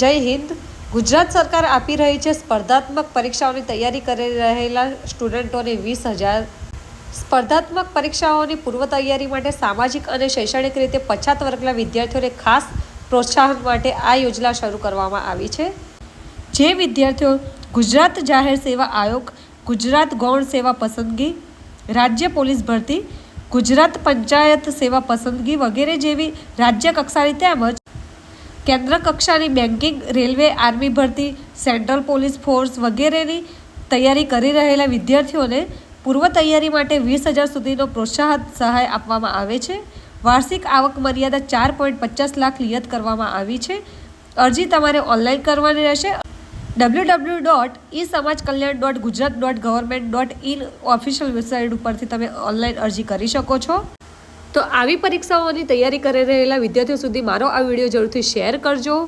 જય હિન્દ. ગુજરાત સરકાર આપી રહી છે સ્પર્ધાત્મક પરીક્ષાઓની તૈયારી કરી રહેલા સ્ટુડન્ટોને વીસ હજાર. સ્પર્ધાત્મક પરીક્ષાઓની પૂર્વ તૈયારી માટે સામાજિક અને શૈક્ષણિક રીતે પછાત વર્ગના વિદ્યાર્થીઓને ખાસ પ્રોત્સાહન માટે આ યોજના શરૂ કરવામાં આવી છે. જે વિદ્યાર્થીઓ ગુજરાત જાહેર સેવા આયોગ, ગુજરાત ગૌણ સેવા પસંદગી, રાજ્ય પોલીસ ભરતી, ગુજરાત પંચાયત સેવા પસંદગી વગેરે જેવી રાજ્ય કક્ષાની તેમજ કેન્દ્ર કક્ષાની બેન્કિંગ, રેલવે, આર્મી ભરતી, સેન્ટ્રલ પોલીસ ફોર્સ વગેરેની તૈયારી કરી રહેલા વિદ્યાર્થીઓને પૂર્વ તૈયારી માટે વીસ હજાર સુધીનો પ્રોત્સાહન સહાય આપવામાં આવે છે. વાર્ષિક આવક મર્યાદા ચાર પોઈન્ટ પચાસ લાખ નિયત કરવામાં આવી છે. અરજી તમારે ઓનલાઈન કરવાની રહેશે. W W dot E Samaj Kalyan dot Gujarat dot government dot in official website ઉપરથી તમે ઓનલાઈન અરજી કરી શકો છો. તો આવી પરીક્ષાઓની તૈયારી કરી રહેલા વિદ્યાર્થીઓ સુધી મારો આ વીડિયો જરૂરથી શેર કરજો.